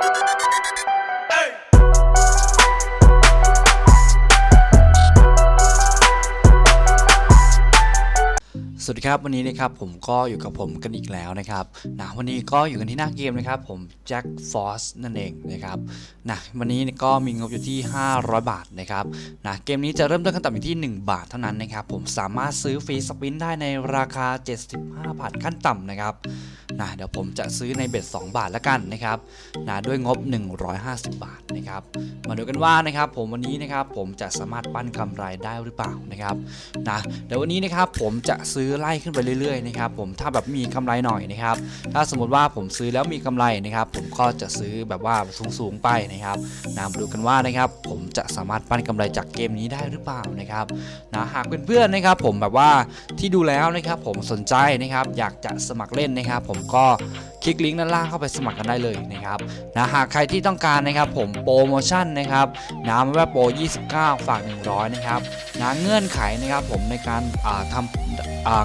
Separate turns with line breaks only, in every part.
ส วัสดีครับวันนี้นะครับผมก็อยู่กับผมกันอีกแล้วนะครับนะวันนี้ก็อยู่กันที่หน้าเกมนะครับผมแจ็คฟอสนั่นเองนะครับนะวันนี้ก็มีงบอยู่ที่ 500 บาทนะครับนะเกมนี้จะเริ่มต้นขั้นต่ำอยู่ที่ 1 บาทเท่านั้นนะครับผมสามารถซื้อฟรีสปินได้ในราคา 75 บาทขั้นต่ำนะครับนะเดี๋ยวผมจะซื้อในเบ็ด2บาทแล้วกันนะครับนะด้วยงบ 150 บาทนะครับมาดูกันว่านะครับผมวันนี้นะครับผมจะสามารถปั้นกำไรได้หรือเปล่านะครับนะเดี๋ยววันนี้นะครับผมจะซื้อไล่ขึ้นไปเรื่อยๆนะครับผมถ้าแบบมีกำไรหน่อยนะครับ ถ้าสมมติว่าผมซื้อแล้วมีกำไรนะครับ ผมก็จะซื้อแบบว่าสูงๆไปนะครับนะมาดูกันว่านะครับ ผมจะสามารถปั้นกำไรจากเกมนี้ได้หรือเปล่านะครับนะหากเพื่อนๆนะครับ ผมแบบว่าที่ดูแล้วนะครับ ผมสนใจนะครับ อยากจะสมัครเล่นนะครับ ผมก็คลิกลิงก์ด้านล่างเข้าไปสมัครกันได้เลยนะครับนะหากใครที่ต้องการนะครับ ผมโปรโมชั่นนะครับนะไม่ว่าโปร 29 ฝาก 100 นะครับนะเงื่อนไขนะครับ ผมในการทำ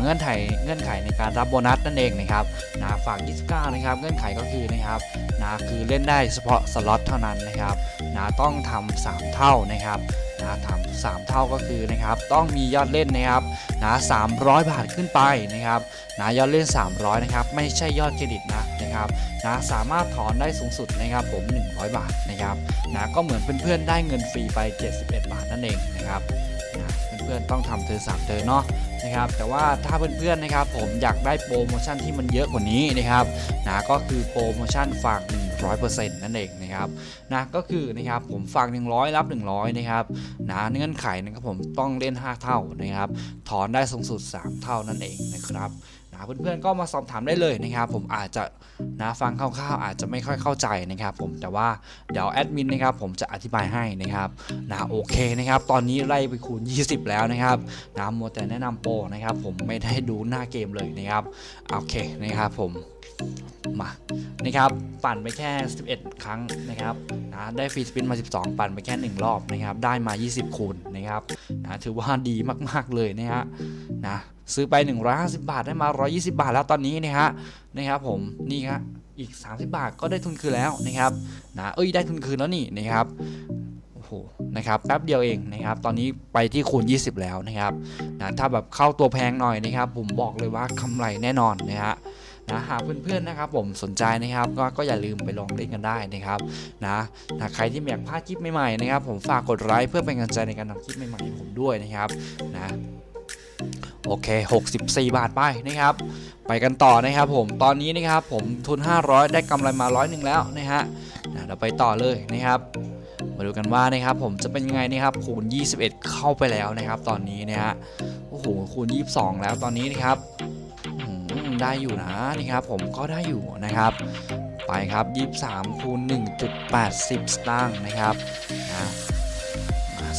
เงื่อนไขเงื่อนไขในการรับโบนัสนั่นเองนะครับนะฝาก29 นะครับเงื่อนไขก็คือนะครับนะคือเล่นได้เฉพาะสล็อตเท่านั้นนะครับนะต้องทำ3เท่านะครับนะทำสามเท่าก็คือนะครับต้องมียอดเล่นนะครับนะ300บาทขึ้นไปนะครับนะยอดเล่น 300นะครับไม่ใช่ยอดเครดิตนะนะครับนะสามารถถอนได้สูงสุดนะครับผม 100 บาทนะครับนะก็เหมือนเพื่อนๆได้เงินฟรีไป 71 บาทนั่นเองนะครับ เพื่อนๆต้องทำเธอสามเธอเนาะนะครับแต่ว่าถ้าเพื่อนๆนะครับผมอยากได้โปรโมชั่นที่มันเยอะกว่านี้นะครับนะก็คือโปรโมชั่นฝาก 100%นั่นเองนะครับนะก็คือนะครับผมฝาก 100 รับ 100นะครับนะเงื่อนไขนะครับผมต้องเล่น 5 เท่านะครับถอนได้สูงสุด 3 เท่านั่นเองนะครับ นะเพื่อนๆก็มาสอบถามได้เลยนะครับผมอาจจะนะฟังคร่าวๆอาจจะไม่ค่อยเข้าใจนะครับผมแต่ว่าเดี๋ยวแอดมินนะครับผมจะอธิบายให้นะครับนะโอเคนะครับตอนนี้ไล่ไปคูณ 20 แล้วนะครับนะมัวแต่แนะนำโปรนะครับผมไม่ได้ดูหน้าเกมเลยนะครับโอเคนะครับผมมานะครับปั่นไปแค่ 11 ครั้งนะครับนะได้ฟรีสปินมา 12 ปั่นไปแค่ 1 รอบนะครับได้มา 20 คูณนะครับนะถือว่าดีมากๆเลยนะฮะนะ ซื้อไป 150 บาทได้มา 120 บาทแล้วตอนนี้นะฮะนะครับผมนี่ครับอีก 30 บาทก็ได้ทุนคืนแล้วนะครับนะเอ้ยได้ทุนคืนแล้วนี่นะครับโอ้โหนะครับแป๊บเดียวเองนะครับตอนนี้ไปที่คูณ 20 แล้วนะครับนะถ้าแบบเข้าตัวแพงหน่อยนะครับ ผมบอกเลยว่ากำไรแน่นอนนะฮะนะหากเพื่อนๆนะครับผมสนใจนะครับก็ก็อย่าลืมไปลองเล่นกันได้นะครับนะนะใครที่ไม่อยากพลาดคลิปใหม่ๆนะครับ ผมฝากกดไลค์เพื่อเป็นกำลังใจในการทำคลิปใหม่ๆให้ผมด้วยนะครับนะ โอเค 64 บาทไปนะครับ ไปกันต่อนะครับผม ตอนนี้นะครับผมทุน 500 ได้กำไรมาร้อยหนึ่งแล้วนะฮะนะเราไปต่อเลยนะครับ มาดูกันว่านะครับผมจะเป็นยังไงนะครับคูณ 21 เข้าไปแล้วนะครับ ตอนนี้นะฮะ โอ้โห คูณ 22 แล้วตอนนี้นะครับอืมได้อยู่นะนะครับผมก็ได้อยู่นะครับ ไปครับ 23คูณ1.80 สตางค์นะครับนะ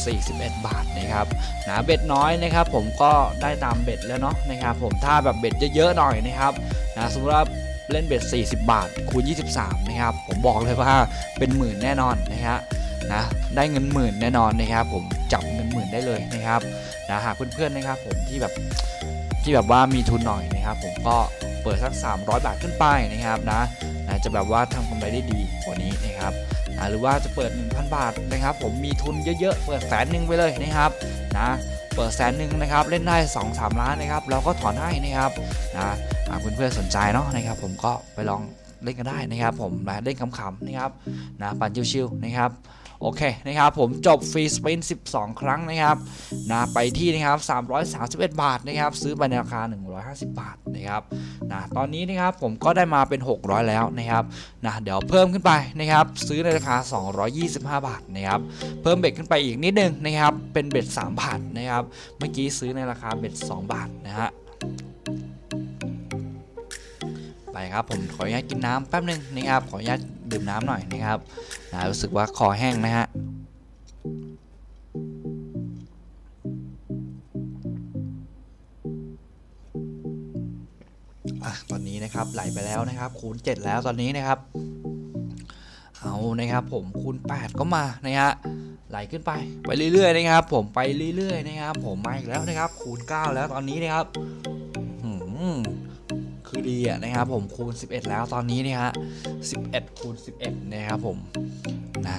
41 บาทนะครับนะเบ็ดน้อยนะครับ ผมก็ได้ตามเบ็ดแล้วเนาะนะครับ ผมถ้าแบบเบ็ดเยอะๆหน่อยนะครับนะสมมติว่าเล่นเบ็ด 40 บาท คูณ 23 นะครับ ผมบอกเลยว่าเป็นหมื่นแน่นอนนะฮะนะได้เงินหมื่นแน่นอนนะครับ ผมจับเงินหมื่นได้เลยนะครับนะหากเพื่อนๆนะครับ ผมที่แบบที่แบบว่ามีทุนหน่อยนะครับ ผมก็เปิดสัก 300 บาทขึ้นไปนะครับนะนะจะแบบว่าทำกำไรได้ดีกว่านี้นะครับ หรือว่าจะเปิด 1,000 บาทนะครับ ผมมีทุนเยอะๆ เปิดแสนหนึ่งไปเลยนะครับนะเปิดแสนหนึ่งนะครับเล่นได้ 2-3 ล้านนะครับเราก็ถอนให้นะครับนะหากเพื่อนๆสนใจเนาะนะครับ ผมก็ไปลองเล่นกันได้นะครับ ผมนะเล่นขำๆนะครับนะปั่นชิวๆนะครับ โอเคนะครับผมจบฟรีสปิน 12 ครั้งนะครับนะไปที่นะครับ331 บาทนะครับซื้อไปในราคา 150 บาทนะครับนะตอนนี้นะครับผมก็ได้มาเป็น 600 แล้วนะครับนะเดี๋ยวเพิ่มขึ้นไปนะครับซื้อในราคา 225 บาทนะครับเพิ่มเบ็ดขึ้นไปอีกนิดนึงนะครับเป็นเบ็ด3บาทนะครับเมื่อกี้ซื้อในราคาเบ็ด2 บาทนะฮะไปครับผมขออนุญาตกินน้ำแป๊บนึงนะครับขออนุญาต ดื่มน้ำหน่อยนะครับนะรู้สึกว่าคอแห้งนะฮะตอนนี้นะครับไหลไปแล้วนะครับ คูณ 7 แล้วตอนนี้นะครับ เอานะครับผมคูณ 8 ก็มานะฮะไหลขึ้นไปไปเรื่อยๆนะครับ ผมไปเรื่อยๆนะครับ ผมมาอีกแล้วนะครับ คูณ 9 แล้วตอนนี้นะครับ คือดีอะนะครับผมคูณ 11 แล้วตอนนี้เนี่ยฮะ11คูณ11 นะครับผมนะ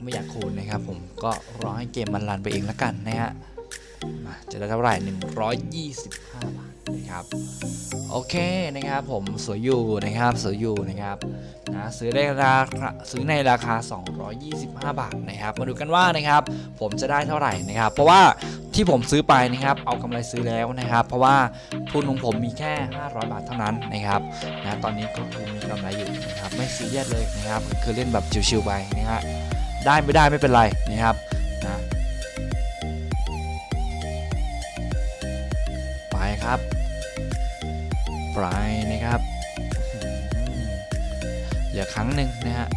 ไม่อยากคูณนะครับผมก็รอให้เกมมันรันไปเองแล้วกันนะฮะมาจะได้เท่าไหร่125 บาทนะครับโอเคนะครับผมสวยอยู่นะครับสวยอยู่นะครับนะซื้อได้ราคาซื้อในราคา 225 บาทนะครับ มาดูกันว่านะครับ ผมจะได้เท่าไหร่นะครับ เพราะว่า ที่ผมซื้อไปนะครับเอากำไรซื้อแล้วนะครับ เพราะว่าทุนของผมมีแค่ 500 บาทเท่านั้นนะครับนะตอนนี้ก็คือมีกำไรอยู่นะครับไม่ซีเรียสเลยนะครับ คือเล่นแบบชิวๆไปนะฮะได้ไม่ได้ไม่เป็นไรนะครับนะไปครับไปนะครับอืมเหลือครั้งหนึ่งนะฮะ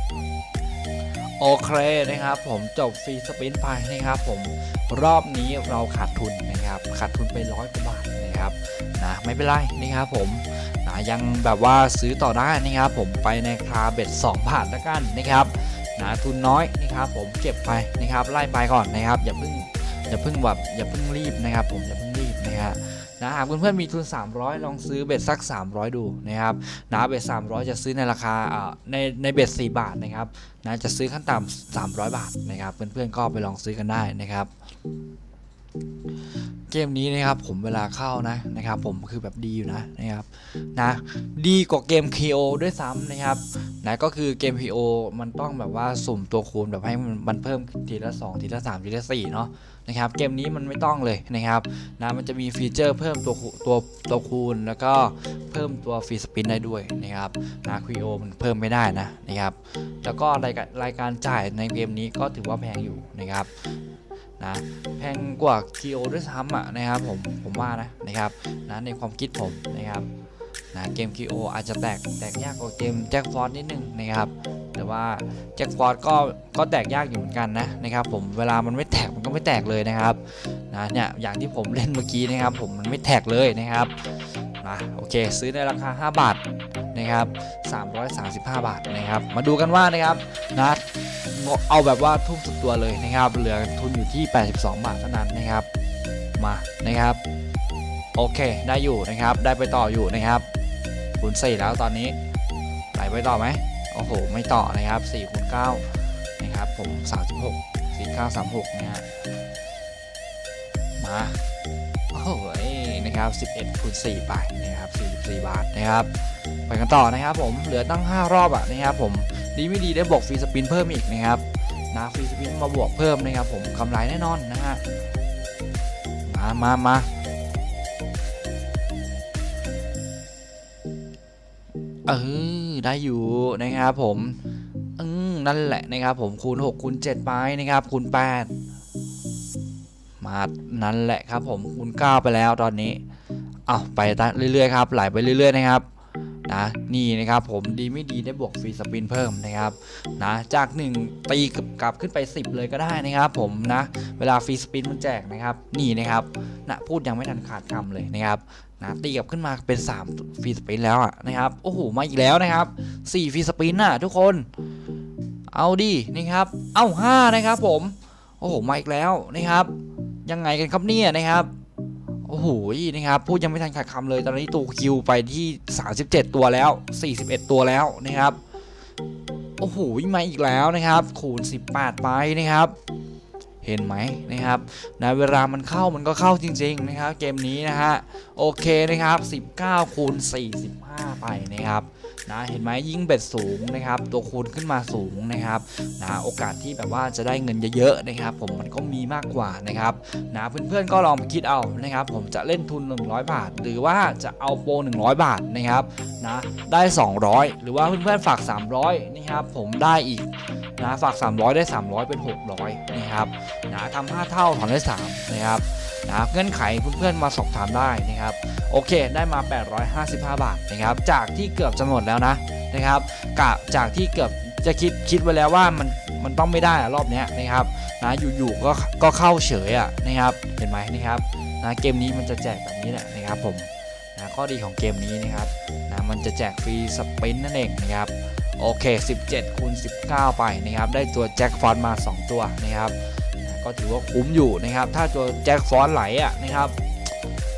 โอเคนะครับผมจบฟรีสปินไปนะครับผมรอบนี้เราขาดทุนนะครับขาดทุนไปร้อยกว่าบาทนะครับนะไม่เป็นไรนะครับผมนะยังแบบว่าซื้อต่อได้นะครับผมไปในคาเบ็ด2บาทแล้วกันนะครับนะทุนน้อยนะครับผมเก็บไปนะครับไล่ไปก่อนนะครับอย่าเพิ่งอย่าเพิ่งแบบอย่าเพิ่งรีบนะครับผมอย่าเพิ่งรีบนะฮะ นะหากเพื่อนๆมีทุน 300 ลองซื้อเบ็ดสัก 300 ดูนะครับนะเบ็ด300 จะซื้อในราคาอ่าในในเบ็ด4บาทนะครับนะจะซื้อขั้นต่ำ300 บาทนะครับ เพื่อนๆก็ไปลองซื้อกันได้นะครับเกมนี้นะครับผมเวลาเข้านะนะครับผมคือแบบดีอยู่นะนะครับนะดีกว่าเกม KO ด้วยซ้ำนะครับนะก็คือเกม KO มันต้องแบบว่าสุ่มตัวคูณแบบให้มันมันเพิ่มทีละ 2 ทีละ 3 ทีละ4เนาะ นะครับเกมนี้มันไม่ต้องเลยนะครับนะมันจะมีฟีเจอร์เพิ่มตัวตัวตัวคูณ แล้วก็เพิ่มตัวฟรีสปินได้ด้วยนะครับนะ KO มันเพิ่มไม่ได้นะนะครับแล้วก็รายการรายการจ่ายในเกมนี้ก็ถือว่าแพงอยู่นะครับนะแพงกว่า KO ด้วยซ้ำอะนะครับผมผมว่านะนะครับนะในความคิดผมนะครับ นะเกม KO อาจจะแตกแตกยากกว่าเกมแจ็คฟอร์ดนิดนึงนะครับแต่ว่าแจ็คฟอร์ดก็ก็แตกยากอยู่เหมือนกันนะนะครับผมเวลามันไม่แตกมันก็ไม่แตกเลยนะครับนะเนี่ยอย่างที่ผมเล่นเมื่อกี้นะครับ ผมมันไม่แตกเลยนะครับนะโอเค ซื้อในราคา 5 บาทนะครับ335 บาทนะครับ มาดูกันว่านะครับนะเอาแบบว่าทุ่มสุดตัวเลยนะครับ เหลือทุนอยู่ที่ 82 บาทเท่านั้นนะครับมานะครับ โอเค ได้อยู่นะครับ ได้ไปต่ออยู่นะครับคูณ4แล้วตอนนี้ไหลไปต่อไหมโอ้โห ไม่ต่อนะครับ4คูณ9นะครับผม36 4 9 36นะฮะมาโอ้โหนะครับ11คูณ4ไปนะครับ44บาทนะครับไปกันต่อนะครับผมเหลือตั้ง 5 รอบอะนะครับผมดีไม่ดีได้บวกฟรีสปินเพิ่มอีกนะครับนะฟรีสปินมาบวกเพิ่มนะครับผมกำไรแน่นอนนะฮะมามามา เออได้อยู่นะครับผมอืมนั่นแหละนะครับผมคูณ6คูณ7ไปนะครับคูณ8มานั่นแหละครับผมคูณ9ไปแล้วตอนนี้เอาไปเรื่อยๆครับไหลไปเรื่อยๆนะครับนะนี่นะครับผมดีไม่ดีได้บวกฟรีสปินเพิ่มนะครับนะจาก 1 ตีกลับขึ้นไป 10 เลยก็ได้นะครับผมนะเวลาฟรีสปินมันแจกนะครับนี่นะครับนะพูดยังไม่ทันขาดคำเลยนะครับ นะตีกลับขึ้นมาเป็น3ฟรีสปินแล้วอะนะครับโอ้โหมาอีกแล้วนะครับ4ฟรีสปินน่ะทุกคน เอาดินะครับ เอา5นะครับผมโอ้โหมาอีกแล้วนะครับ ยังไงกันครับเนี่ยนะครับโอ้โหนะครับพูดยังไม่ทันขาดคำเลย ตอนนี้ตัวคิวไปที่ 37 ตัวแล้ว 41 ตัวแล้วนะครับโอ้โหมาอีกแล้วนะครับ คูณ 18 ไปนะครับ เห็นไหมนะครับนะเวลามันเข้ามันก็เข้าจริง ๆ นะครับ เกมนี้นะฮะโอเคนะครับ 19คูณ45 ไปนะครับนะเห็นไหมยิ่งเบ็ดสูงนะครับ ตัวคูณขึ้นมาสูงนะครับนะโอกาสที่แบบว่าจะได้เงินเยอะๆนะครับ ผมมันก็มีมากกว่านะครับนะเพื่อนๆก็ลองไปคิดเอานะครับ ผมจะเล่นทุน 100 บาท หรือว่าจะเอาโปร100 บาทนะครับนะได้ 200 หรือว่าเพื่อนๆฝาก 300นะครับผมได้อีก นะฝาก 300 ได้ 300 เป็น 600 นะครับนะทำ5เท่าถอนได้ 3 นะครับนะเงื่อนไขเพื่อนๆมาสอบถามได้นะครับ โอเคได้มา 855 บาทนะครับ จากที่เกือบจะหมดแล้วนะนะครับกะจากที่เกือบจะคิดคิดไว้แล้วว่ามันมันต้องไม่ได้อรอบนี้นะครับนะอยู่ๆก็ก็เข้าเฉยอะนะครับเห็นไหมนะครับนะเกมนี้มันจะแจกแบบนี้แหละนะครับผมนะข้อดีของเกมนี้นะครับนะมันจะแจกฟรีสปินนั่นเองนะครับ โอเค 17คูณ19 ไปนะครับได้ตัวแจ็คฟอนต์มา 2 ตัวนะครับก็ถือว่าคุ้มอยู่นะครับ ถ้าตัวแจ็คฟอนต์ไหลอะนะครับ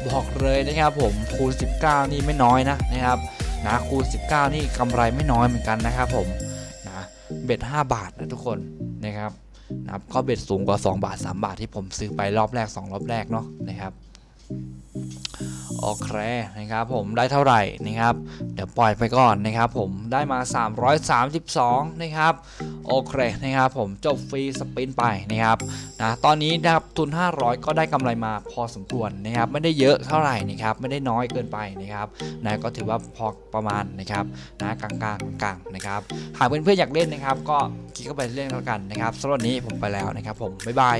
บอกเลยนะครับผมคูณ 19 นี่ไม่น้อยนะนะครับนะคูณ 19 นี่กำไรไม่น้อยเหมือนกันนะครับผมนะเบ็ด5บาทนะทุกคนนะครับนะครับก็เบ็ดสูงกว่า 2 บาท 3 บาทที่ผมซื้อไปรอบแรก 2 รอบแรกเนาะนะครับ โอเคนะครับผมได้เท่าไหร่นะครับ เดี๋ยวปล่อยไปก่อนนะครับผมได้มา 332 นะครับโอเคนะครับผมจบฟรีสปินไปนะครับนะตอนนี้นะครับทุน 500 ก็ได้กำไรมาพอสมควรนะครับไม่ได้เยอะเท่าไหร่นะครับไม่ได้น้อยเกินไปนะครับนะก็ถือว่าพอประมาณนะครับนะกลางๆกลางๆนะครับหากเพื่อนๆอยากเล่นนะครับ ก็คลิกเข้าไปเล่นแล้วกันนะครับสำหรับวันนี้ผมไปแล้วนะครับผมบ๊ายบาย